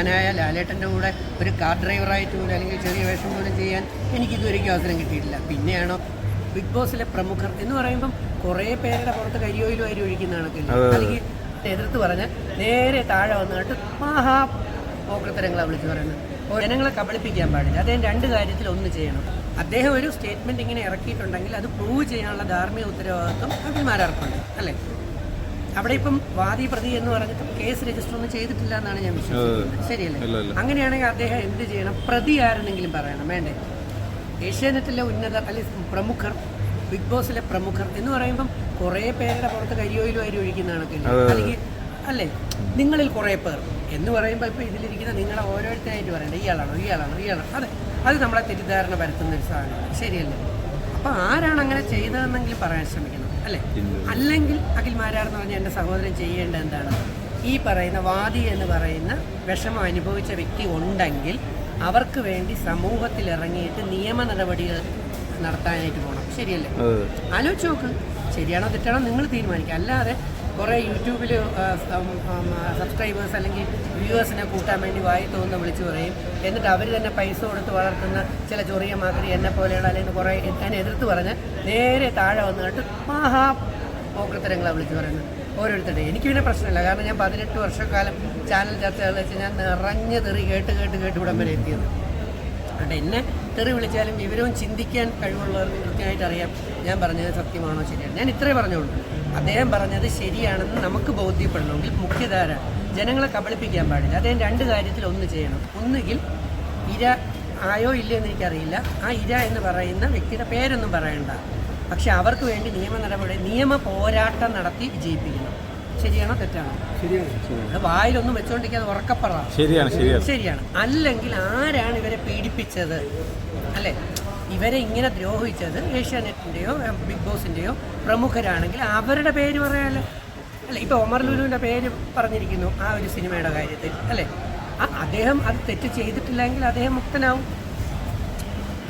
ആനായ ലാലേട്ടന്റെ കൂടെ ഒരു കാർ ഡ്രൈവറായിട്ട് പോലും അല്ലെങ്കിൽ ചെറിയ വേഷം പോലും ചെയ്യാൻ എനിക്ക് ഇതുവരെയ്ക്കും അവസരം കിട്ടിയിട്ടില്ല. പിന്നെയാണോ ബിഗ് ബോസിലെ പ്രമുഖർ എന്ന് പറയുമ്പം കുറേ പേരുടെ പുറത്ത് കരിയോയിലും അരി ഒഴിക്കുന്ന കണക്കില്ല. അല്ലെങ്കിൽ എതിർത്ത് പറഞ്ഞാൽ നേരെ താഴെ വന്നിട്ട് മഹാ പോക്കത്തരങ്ങളാണ് വിളിച്ച് പറയുന്നത്. ജനങ്ങളെ കബളിപ്പിക്കാൻ പാടില്ല. അദ്ദേഹം രണ്ട് കാര്യത്തിൽ ഒന്ന് ചെയ്യണം. അദ്ദേഹം ഒരു സ്റ്റേറ്റ്മെന്റ് ഇങ്ങനെ ഇറക്കിയിട്ടുണ്ടെങ്കിൽ അത് പ്രൂവ് ചെയ്യാനുള്ള ധാർമ്മിക ഉത്തരവാദിത്വം അഭിമാരാർക്കുണ്ട് അല്ലേ? അവിടെ ഇപ്പം വാദി പ്രതി എന്ന് പറഞ്ഞിട്ട് കേസ് രജിസ്റ്റർ ഒന്നും ചെയ്തിട്ടില്ല എന്നാണ് ഞാൻ വിശ്വസിക്കുന്നത്. ശരിയല്ലേ? അങ്ങനെയാണെങ്കിൽ അദ്ദേഹം എന്ത് ചെയ്യണം? പ്രതി ആരെന്നെങ്കിലും പറയണം. വേണ്ടേ? ഏഷ്യാനെറ്റിലെ ഉന്നത അല്ലെങ്കിൽ പ്രമുഖർ ബിഗ് ബോസിലെ പ്രമുഖർ എന്ന് പറയുമ്പം കുറേ പേരുടെ പുറത്ത് കരിയോയിലും അരി ഒഴിക്കുന്നതാണ് അല്ലെങ്കിൽ അല്ലേ? നിങ്ങളിൽ കുറേ പേർ എന്ന് പറയുമ്പോൾ ഇപ്പോൾ ഇതിലിരിക്കുന്ന നിങ്ങളെ ഓരോരുത്തരായിട്ട് പറയണ്ട? ഇയാളാണോ? ഇയാളാണോ? ഇയാളാണോ? അതെ. അത് നമ്മളെ തെറ്റിദ്ധാരണ പരത്തുന്ന ഒരു സാധനമാണ്. ശരിയല്ലേ? അപ്പോൾ ആരാണ് അങ്ങനെ ചെയ്തതെന്നെങ്കിൽ പറയാൻ ശ്രമിക്കണം അല്ലേ? അല്ലെങ്കിൽ അഖിൽ മാരാർ എന്ന് പറഞ്ഞ എന്റെ സഹോദരൻ ചെയ്യേണ്ടത് എന്താണ്? ഈ പറയുന്ന വാദി എന്ന് പറയുന്ന വിഷമം അനുഭവിച്ച വ്യക്തി ഉണ്ടെങ്കിൽ അവർക്ക് വേണ്ടി സമൂഹത്തിൽ ഇറങ്ങിയിട്ട് നിയമ നടപടികൾ നടത്താനായിട്ട് പോകണം. ശരിയല്ലേ? ആലോചിച്ച് നോക്ക്. ശരിയാണോ തെറ്റാണോ നിങ്ങൾ തീരുമാനിക്കുക. അല്ലാതെ കുറേ യൂട്യൂബിൽ സബ്സ്ക്രൈബേഴ്സ് അല്ലെങ്കിൽ വ്യൂവേഴ്സിനെ കൂട്ടാൻ വേണ്ടി വായി തോന്നുന്ന വിളിച്ചു പറയും. എന്നിട്ട് അവർ തന്നെ പൈസ കൊടുത്ത് വളർത്തുന്ന ചില ചൊറിയ മാതിരി എന്നെ പോലെയുള്ള അല്ലെങ്കിൽ കുറേ എന്നെ എതിർത്ത് പറഞ്ഞ് നേരെ താഴെ വന്നിട്ട് മഹാ പോക്കൃത്തരങ്ങളാണ് വിളിച്ചു പറയുന്നത്. ഓരോരുത്തരുടെ എനിക്ക് പിന്നെ പ്രശ്നമില്ല. കാരണം ഞാൻ പതിനെട്ട് വർഷക്കാലം ചാനൽ ചർച്ചകൾ വെച്ച് ഞാൻ നിറഞ്ഞ തെറി കേട്ട് കേട്ട് കേട്ട് ഇവിടം വരെ എത്തിയത്. അതുകൊണ്ട് എന്നെ തെറി വിളിച്ചാലും വിവരവും ചിന്തിക്കാൻ കഴിവുള്ളവർക്ക് കൃത്യമായിട്ട് അറിയാം. ഞാൻ പറഞ്ഞത് സത്യമാണോ ശരിയാണ്? ഞാൻ ഇത്രേ പറഞ്ഞോളൂ അദ്ദേഹം പറഞ്ഞത് ശരിയാണെന്ന് നമുക്ക് ബോധ്യപ്പെടണമെങ്കിൽ മുഖ്യധാര ജനങ്ങളെ കബളിപ്പിക്കാൻ പാടില്ല. അദ്ദേഹം രണ്ട് കാര്യത്തിൽ ഒന്ന് ചെയ്യണം. ഒന്നുകിൽ ഇര ആയോ ഇല്ലയോ എന്ന് എനിക്കറിയില്ല. ആ ഇര എന്ന് പറയുന്ന വ്യക്തിയുടെ പേരൊന്നും പറയണ്ട. പക്ഷെ അവർക്ക് വേണ്ടി നിയമ നടപടി നിയമ പോരാട്ടം നടത്തി വിജയിപ്പിക്കണം. ശരിയാണോ തെറ്റാണോ? അത് വായിലൊന്നും വെച്ചോണ്ടിരിക്കാതെ ഉറക്കപ്പറ ശരിയാണ് ശരിയാണ്. ശരിയാണ്. അല്ലെങ്കിൽ ആരാണ് ഇവരെ പീഡിപ്പിച്ചത്? അല്ലേ? ഇവരെ ഇങ്ങനെ ദ്രോഹിച്ചത് ഏഷ്യാനെറ്റിന്റെയോ ബിഗ് ബോസിന്റെയോ പ്രമുഖരാണെങ്കിൽ അവരുടെ പേര് പറയാമല്ലോ അല്ല ഇപ്പോൾ ഒമർ ലുലുവിന്റെ പേര് പറഞ്ഞിരിക്കുന്നു ആ ഒരു സിനിമയുടെ കാര്യത്തിൽ അല്ലേ? അദ്ദേഹം അത് തെറ്റ് ചെയ്തിട്ടില്ലെങ്കിൽ അദ്ദേഹം മുക്തനാവും.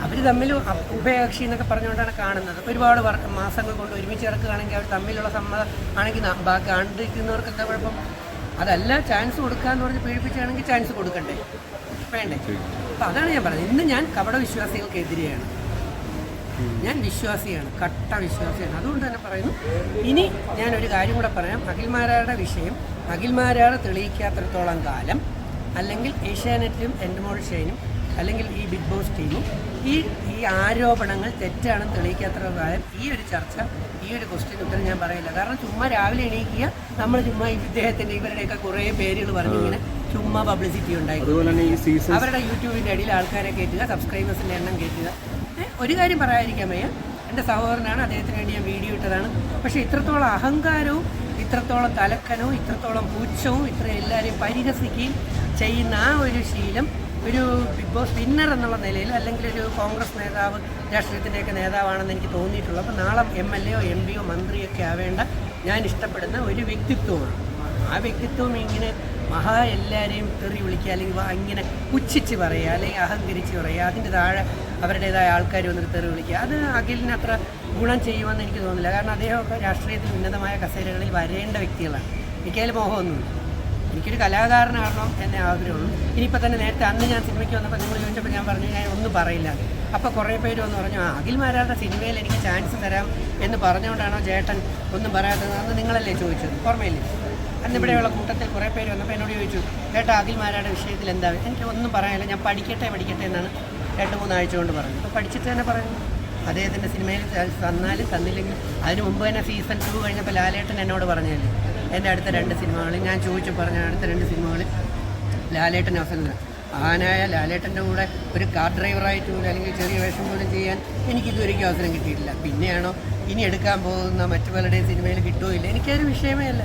അവർ തമ്മിൽ ഉഭയകക്ഷി എന്നൊക്കെ പറഞ്ഞുകൊണ്ടാണ് കാണുന്നത്. ഒരുപാട് മാസങ്ങൾ കൊണ്ട് ഒരുമിച്ച് ഇറക്കുകയാണെങ്കിൽ അവർ തമ്മിലുള്ള സമ്മതം ആണെങ്കിൽ കണ്ടിരിക്കുന്നവർക്കൊക്കെ കുഴപ്പം. അതല്ല ചാൻസ് കൊടുക്കാന്ന് പറഞ്ഞ് പീഡിപ്പിച്ചാണെങ്കിൽ ചാൻസ് കൊടുക്കണ്ടേ? വേണ്ടേ? അപ്പം അതാണ് ഞാൻ പറഞ്ഞത്. ഇന്ന് ഞാൻ കപട വിശ്വാസികൾക്കെതിരെയാണ് ഞാൻ വിശ്വാസിയാണ് കട്ട വിശ്വാസിയാണ്. അതുകൊണ്ട് തന്നെ പറയുന്നു ഇനി ഞാനൊരു ഒരു കാര്യം കൂടെ പറയാം. അഖിൽമാരാരുടെ വിഷയം അഖിൽമാരാട് തെളിയിക്കാത്തടത്തോളം കാലം അല്ലെങ്കിൽ ഏഷ്യാനെറ്റിലും എൻഡമോൾ ഷെയിനും അല്ലെങ്കിൽ ഈ ബിഗ് ബോസ് ടീമും ഈ ഈ ആരോപണങ്ങൾ തെറ്റാണെന്ന് തെളിയിക്കാത്ത കാലം ഈ ഒരു ചർച്ച ഈ ഒരു ക്വസ്റ്റ്യൻ ഉത്തരം ഞാൻ പറയില്ല. കാരണം ചുമ്മാ രാവിലെ എണീക്കുക നമ്മൾ ചുമ്മാ ഈ ഇദ്ദേഹത്തിന്റെ ഇവരുടെയൊക്കെ കുറേ പേരുകൾ പറഞ്ഞിങ്ങനെ ചുമ്മാ പബ്ലിസിറ്റി ഉണ്ടായി. അവരുടെ യൂട്യൂബിന്റെ അടിയിൽ ആൾക്കാരെ കയറ്റുക സബ്സ്ക്രൈബേഴ്സിന്റെ എണ്ണം കയറ്റുക ഒരു കാര്യം പറയാതിരിക്കാൻ എന്റെ സഹോദരനാണ് അദ്ദേഹത്തിന് വേണ്ടി ഞാൻ വീഡിയോ ഇട്ടതാണ്. പക്ഷേ ഇത്രത്തോളം അഹങ്കാരവും ഇത്രത്തോളം തലക്കനവും ഇത്രത്തോളം പുച്ഛവും ഇത്ര എല്ലാവരെയും പരിഹസിക്കുകയും ചെയ്യുന്ന ആ ഒരു ശീലം ഒരു ബിഗ് ബോസ് വിന്നർ എന്നുള്ള നിലയിൽ അല്ലെങ്കിൽ ഒരു കോൺഗ്രസ് നേതാവ് രാഷ്ട്രീയത്തിന്റെയൊക്കെ നേതാവാണെന്ന് എനിക്ക് തോന്നിയിട്ടുള്ളൂ. അപ്പോൾ നാളെ എം എൽ എയോ എം പിയോ മന്ത്രിയൊക്കെ ആവേണ്ട ഞാൻ ഇഷ്ടപ്പെടുന്ന ഒരു വ്യക്തിത്വമാണ്. ആ വ്യക്തിത്വം ഇങ്ങനെ മഹാ എല്ലാവരെയും തെറി വിളിക്കുക അല്ലെങ്കിൽ ഇങ്ങനെ പുച്ഛിച്ച് പറയുക അല്ലെങ്കിൽ അഹങ്കരിച്ച് പറയുക അതിന്റെ താഴെ അവരുടേതായ ആൾക്കാർ വന്നിട്ട് തെറി വിളിക്കുക. അത് അഖിലിന് അത്ര ഗുണം ചെയ്യുമെന്ന് എനിക്ക് തോന്നുന്നില്ല. കാരണം അദ്ദേഹമൊക്കെ രാഷ്ട്രീയത്തിൽ ഉന്നതമായ കസേരകളിൽ വരേണ്ട വ്യക്തികളാണ്. എനിക്കതിൽ മോഹമൊന്നുമില്ല. എനിക്കൊരു കലാകാരനാണോ എന്നെ ആഗ്രഹമുള്ളൂ. ഇനിയിപ്പോൾ തന്നെ നേരത്തെ അന്ന് ഞാൻ സിനിമയ്ക്ക് വന്നപ്പോൾ നിങ്ങൾ ചോദിച്ചപ്പോൾ ഞാൻ പറഞ്ഞു ഞാൻ ഒന്നും പറയില്ല. അപ്പോൾ കുറേ പേര് വന്ന് പറഞ്ഞു ആ അഖിൽ മാരാളുടെ സിനിമയിൽ എനിക്ക് ചാൻസ് തരാം എന്ന് പറഞ്ഞുകൊണ്ടാണോ ചേട്ടൻ ഒന്നും പറയാത്തത്? അന്ന് നിങ്ങളല്ലേ ചോദിച്ചത്? ഓർമ്മയില്ലേ? അന്ന് ഇവിടെയുള്ള കൂട്ടത്തിൽ കുറേ പേര് വന്നപ്പോൾ എന്നോട് ചോദിച്ചു ചേട്ടാ അഖിൽ മാരാരുടെ വിഷയത്തിൽ എന്താ? എനിക്ക് ഒന്നും പറയാനില്ല. ഞാൻ പഠിക്കട്ടെ പഠിക്കട്ടെ എന്നാണ് രണ്ട് മൂന്നാഴ്ച കൊണ്ട് പറഞ്ഞു. അപ്പോൾ പഠിച്ചിട്ട് തന്നെ പറഞ്ഞു അദ്ദേഹത്തിന്റെ സിനിമയിൽ തന്നാലും തന്നില്ലെങ്കിൽ അതിന് മുമ്പ് തന്നെ സീസൺ ടു കഴിഞ്ഞപ്പോൾ ലാലേട്ടൻ എന്നോട് പറഞ്ഞല്ലേ എന്റെ അടുത്ത രണ്ട് സിനിമകളിൽ ഞാൻ ചോദിച്ചു പറഞ്ഞ അടുത്ത രണ്ട് സിനിമകളിൽ ലാലേട്ടൻ അവസരം. ആനായ ലാലേട്ടന്റെ കൂടെ ഒരു കാർ ഡ്രൈവറായിട്ട് പോലും അല്ലെങ്കിൽ ചെറിയ വേഷം പോലും ചെയ്യാൻ എനിക്ക് ഇതുവരെയ്ക്കും അവസരം കിട്ടിയിട്ടില്ല. പിന്നെയാണോ ഇനി എടുക്കാൻ പോകുന്ന മറ്റു പലരുടെയും സിനിമയിൽ കിട്ടുമോ ഇല്ല? എനിക്കൊരു വിഷയമേ അല്ല